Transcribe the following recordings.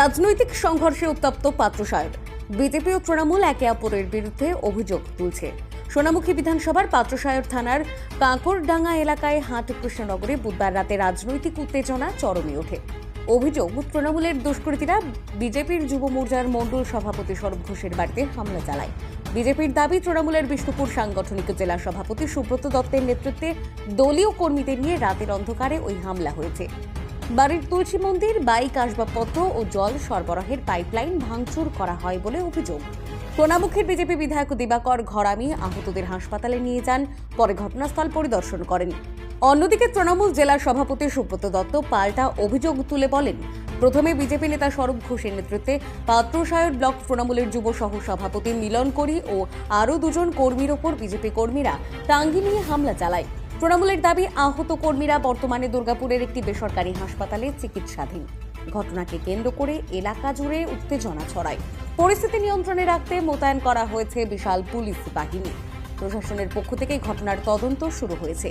রাজনৈতিক সংঘর্ষে উত্তপ্ত পাত্রসায়র বিজেপি ও তৃণমূল একে অপরের বিরুদ্ধে অভিযোগ তুলছে। সোনামুখী বিধানসভার পাত্রসায়র থানার কাঁকরডাঙ্গা এলাকায় হাট কৃষ্ণনগরে বুধবার রাতে রাজনৈতিক উত্তেজনা চরমে ওঠে। অভিযোগ, তৃণমূলের দুষ্কৃতীরা বিজেপির যুব মোর্চার মণ্ডল সভাপতি সৌরভ ঘোষের বাড়িতে হামলা চালায়। বিজেপির দাবি, তৃণমূলের বিষ্ণুপুর সাংগঠনিক জেলা সভাপতি সুব্রত দত্তের নেতৃত্বে দলীয় কর্মীদের নিয়ে রাতের অন্ধকারে ওই হামলা হয়েছে। বাড়ির তুলসী মন্দির, বাইক আসবাবপত্র ও জল সরবরাহের পাইপলাইন ভাঙচুর করা হয় বলে অভিযোগ। সোনামুখীর বিজেপি বিধায়ক দিবাকর ঘরামি আহতদের হাসপাতালে নিয়ে যান, পরে ঘটনাস্থল পরিদর্শন করেন। অন্যদিকে তৃণমূল জেলা সভাপতি সুব্রত দত্ত পাল্টা অভিযোগ তুলে বলেন, প্রথমে বিজেপি নেতা স্বরূপ ঘোষের নেতৃত্বে পাত্রসায়র ব্লক তৃণমূলের যুব সহ সভাপতি মিলন করি ও আরও দুজন কর্মীর ওপর বিজেপি কর্মীরা টাঙ্গি নিয়ে হামলা চালায়। তৃণমূলের দাবি, আহত কর্মীরা বর্তমানে দুর্গাপুরের একটি বেসরকারি হাসপাতালে চিকিৎসাধীন। ঘটনাকে কেন্দ্র করে এলাকা জুড়ে উত্তেজনা ছড়ায়। পরিস্থিতি নিয়ন্ত্রণে রাখতে মোতায়েন করা হয়েছে বিশাল পুলিশ বাহিনী। প্রশাসনের পক্ষ থেকে ঘটনার তদন্ত শুরু হয়েছে।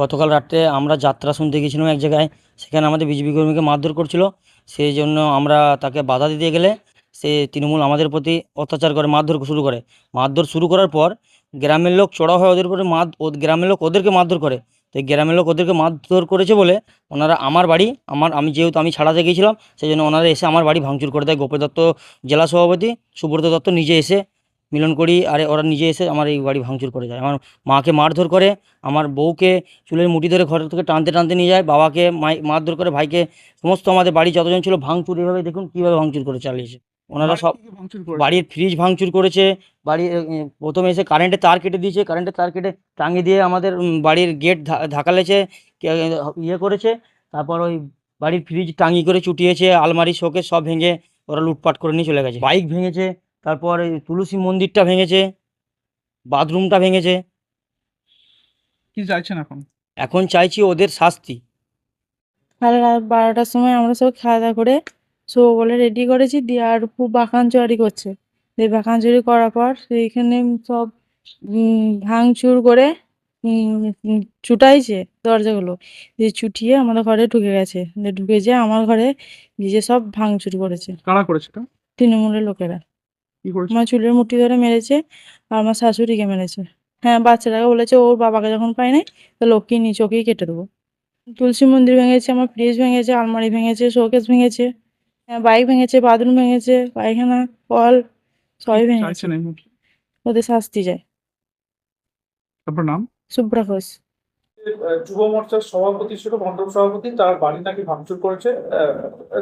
গতকাল রাত্রে আমরা যাত্রা শুনতে গেছিলাম এক জায়গায়, সেখানে আমাদের বিজেপি কর্মীকে মারধর করছিল। সেই জন্য আমরা তাকে বাধা দিতে গেলে সে তৃণমূল আমাদের প্রতি অত্যাচার করে, মারধর শুরু করে। মারধর শুরু করার পর গ্রামের লোক চড়া হয় ওদের উপরে মার, ও- গ্রামের লোক ওদেরকে মারধর করে। তো গ্রামের লোক ওদেরকে মারধর করেছে বলে ওনারা আমার বাড়ি, আমার, আমি যেহেতু আমি ছাড়াতে গিয়েছিলাম সেই জন্য ওনারা এসে আমার বাড়ি ভাঙচুর করে দেয়। গোপী দত্ত জেলা সভাপতি, সুব্রত দত্ত নিজে এসে মিলন করি, আরে ওরা নিজে এসে আমার এই বাড়ি ভাঙচুর করে যায়। আমার মাকে মারধর করে, আমার বউকে চুলের মুঠি ধরে ঘর থেকে টানতে টানতে নিয়ে যায়, বাবাকে মাই, মারধর করে, ভাইকে, সমস্ত আমাদের বাড়ি যতজন ছিল ভাঙচুর। এভাবে দেখুন কীভাবে ভাঙচুর করে চালিয়েছে। ওনারা সব বাড়ির ফ্রিজ ভাঙচুর করেছে বাড়ির প্রথমে এসে কারেন্টের তার কেটে দিয়েছে কারেন্টের তার কেটে টাঙিয়ে দিয়ে আমাদের বাড়ির গেট ধাকালেছে ইয়ে করেছে তারপর ওই বাড়ির ফ্রিজ টাঙিয়ে করে চুটিয়েছে আলমারি শোকে সব ভেঙে ওরা লুটপাট করে নিয়ে চলে গেছে। বাইক ভেঙেছে তারপর এই তুলসী মন্দিরটা ভেঙেছে বাথরুমটা ভেঙেছে। কি চাইছেন এখন? এখন চাইছি ওদের শাস্তি। তাহলে রাত বারোটার সময় আমরা সব খাওয়া দাওয়া করে শোবো বলে রেডি করেছি দিয়ে আর খুব বাঁকান চুরি করছে। দিয়ে বাঁকান চুরি করার পর সেইখানে সব ভাঙচুর করে চুটাইছে দরজাগুলো। দিয়ে চুটিয়ে আমাদের ঘরে ঢুকে গেছে। দিয়ে ঢুকে যেয়ে আমার ঘরে নিজে সব ভাঙচুর করেছে। কারা করেছে এটা? তৃণমূলের লোকেরা। আমার চুলের মুঠি ধরে মেরেছে আর আমার শাশুড়িকে মেরেছে। হ্যাঁ বাচ্চাটাকে বলেছে ওর বাবাকে যখন পাই নাই তো লক্ষ্মী নিচ ওকেই কেটে দেবো। তুলসী মন্দির ভেঙেছে আমার ফ্রিজ ভেঙেছে আলমারি ভেঙেছে শোকেস ভেঙেছে। বাইক ভেঙেছে বাথরুম ভেঙেছে পায়খানা কল সবই ভেঙেছে। চাইছেন এই মুহূর্তে ওদের শাস্তি যায় তারপর নাম? সুব্রা ঘোষ। আহ, যুব মোর্চার সভাপতি ছিল মন্ডল সভাপতি তার বাড়ি নাকি ভাঙচুর করেছে আহ,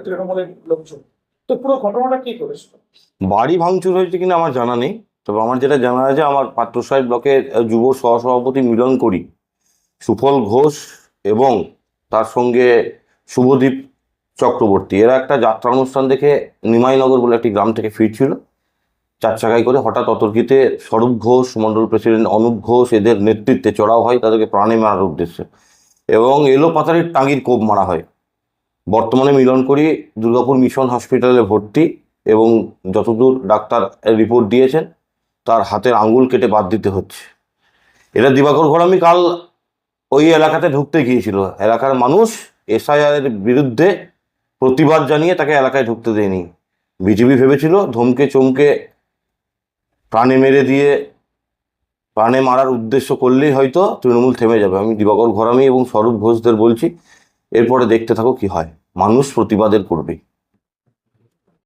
তৃণমূলের লোকজন। তো পুরো ঘটনাটা কি করেছিল? বাড়ি ভাঙচুর হয়েছে কিনা আমার জানা নেই তবে আমার যেটা জানা আছে আমার পাত্রসাহেব ব্লকের আহ, যুব সহসভাপতি মিলন করি। সুফল ঘোষ এবং তার সঙ্গে শুভদীপ চক্রবর্তী। এরা একটা যাত্রা অনুষ্ঠান দেখে নিমাইনগর বলে একটি গ্রাম থেকে ফিরছিল। চার চাকায় করে হঠাৎ অতর্কিতে স্বরূপ ঘোষ মণ্ডল প্রেসিডেন্ট অনুপ ঘোষ এদের নেতৃত্বে চড়াও হয়, তাদেরকে প্রাণে মারার উদ্দেশ্যে। এবং এলো পাতারির টাঙ্গির কোপ মারা হয়। বর্তমানে মিলন করি দুর্গাপুর মিশন হসপিটালে ভর্তি এবং যতদূর ডাক্তার রিপোর্ট দিয়েছেন, তার হাতের আঙ্গুল কেটে বাদ দিতে হচ্ছে। এটা দিবাকর ঘরামি কাল ওই এলাকাতে ঢুকতে গিয়েছিল। এলাকার মানুষ এসআইআর বিরুদ্ধে প্রতিবাদ জানিয়ে তাকে এলাকায় ঢুকতে দেয়নি। বিজেপি ভেবেছিল ধমকে চমকে প্রাণে মেরে দিয়ে প্রাণে মারার উদ্দেশ্য করলেই হয়তো তৃণমূল থেমে যাবে। আমি দিবাকর ঘরামি এবং স্বরূপ ঘোষদের বলছি, এরপরে দেখতে থাকো কি হয়। মানুষ প্রতিবাদের করবেই